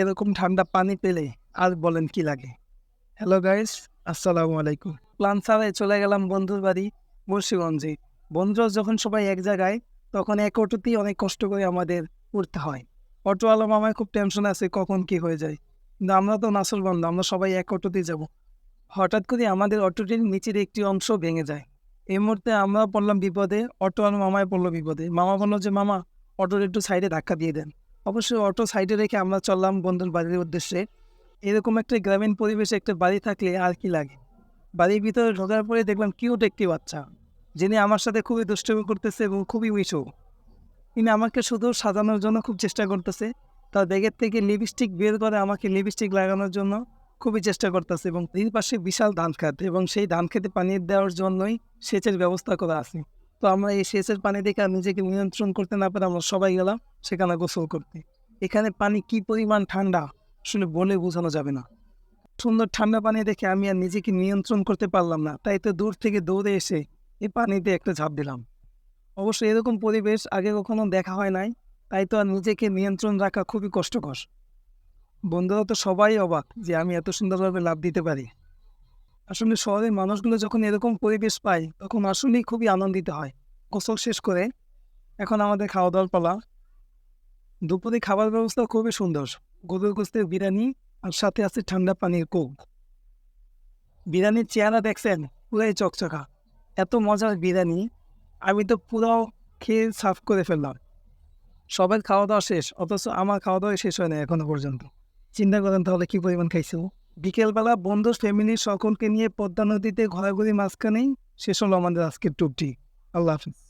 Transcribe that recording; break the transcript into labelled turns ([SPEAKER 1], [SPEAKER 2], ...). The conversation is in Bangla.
[SPEAKER 1] এরকম ঠান্ডা পানি পেলে আর বলেন কি লাগে? হ্যালো গাইস আসসালামু আলাইকুম। প্লান ছাড়াই চলে গেলাম বন্ধুর বাড়ি, মুন্সিগঞ্জে। বন্ধুরা যখন সবাই এক জায়গায়, তখন এক অটোতেই অনেক কষ্ট করে আমাদের উঠতে হয়। অটোওয়ালা মামায় খুব টেনশন আছে, কখন কি হয়ে যায়। কিন্তু আমরা তো নাসল বন্ধ, আমরা সবাই এক অটোতেই যাব। হঠাৎ করে আমাদের অটোটির নিচের একটি অংশ ভেঙে যায়। এই মুহূর্তে আমরা পড়লাম বিপদে, অটো অটোওয়ালা মামায় পড়ল বিপদে। মামা বলল যে, মামা, অটোর একটু সাইডে ধাক্কা দিয়ে দেন। অবশ্যই অটো সাইডে রেখে আমরা চললাম বন্ধুর বাড়ির উদ্দেশ্যে। এরকম একটা গ্রামীণ পরিবেশে একটা বাড়ি থাকলে আর কি লাগে? বাড়ির ভিতরে ঢোকার পরে দেখলাম কিউট একটি বাচ্চা, যিনি আমার সাথে খুবই দুষ্টমি করতেছে এবং খুবই উইচু তিনি আমাকে শুধু সাজানোর জন্য খুব চেষ্টা করতেছে, তার ব্যাগের থেকে লিপস্টিক বের করে আমাকে লিপস্টিক লাগানোর জন্য খুবই চেষ্টা করতেছে এবং এর পাশে বিশাল ধান খাত এবং সেই ধান খেতে পানি দেওয়ার জন্যই সেচের ব্যবস্থা করা আছে। তো আমরা এই সেচের পানি দেখে নিজেকে নিয়ন্ত্রণ করতে না পারে আমরা সবাই গেলাম সেখানে গোসল করতে। এখানে পানি কি পরিমাণ ঠান্ডা আসলে বলে বোঝানো যাবে না। সুন্দর ঠান্ডা পানি দেখে আমি আর নিজেকে নিয়ন্ত্রণ করতে পারলাম না, তাই তো দূর থেকে দৌড়ে এসে এই পানিতে একটা ঝাঁপ দিলাম। অবশ্য এরকম পরিবেশ আগে কখনো দেখা হয় নাই, তাই তো আর নিজেকে নিয়ন্ত্রণ রাখা খুবই কষ্টকর। বন্ধুরা তো সবাই অবাক যে আমি এত সুন্দরভাবে লাভ দিতে পারি। আসলে শহরের মানুষগুলো যখন এরকম পরিবেশ পায়, তখন আসলেই খুবই আনন্দিত হয়। গোসল শেষ করে এখন আমাদের খাওয়া দাওয়ার পালা। দুপুরে খাবার ব্যবস্থা খুবই সুন্দর। গরুর গোস্তের বিরিয়ানি আর সাথে আছে ঠান্ডা পানির কোক। বিরিয়ানির চেহারা দেখছেন, পুরাই চকচকা। এত মজার বিরিয়ানি, আমি তো পুরো খেয়ে সাফ করে ফেললাম। সবার খাওয়া দাওয়া শেষ, অথচ আমার খাওয়া দাওয়া শেষ হয় না এখনও পর্যন্ত। চিন্তা করেন তাহলে কি পরিমাণ খাইছো? বিকেলবেলা বন্ধু ফ্যামিলির সকলকে নিয়ে পদ্মা নদীতে ঘোরাঘুরি মাঝখানেই শেষ হলো আমাদের আজকের টুপটি আল্লাহ হাফিজ।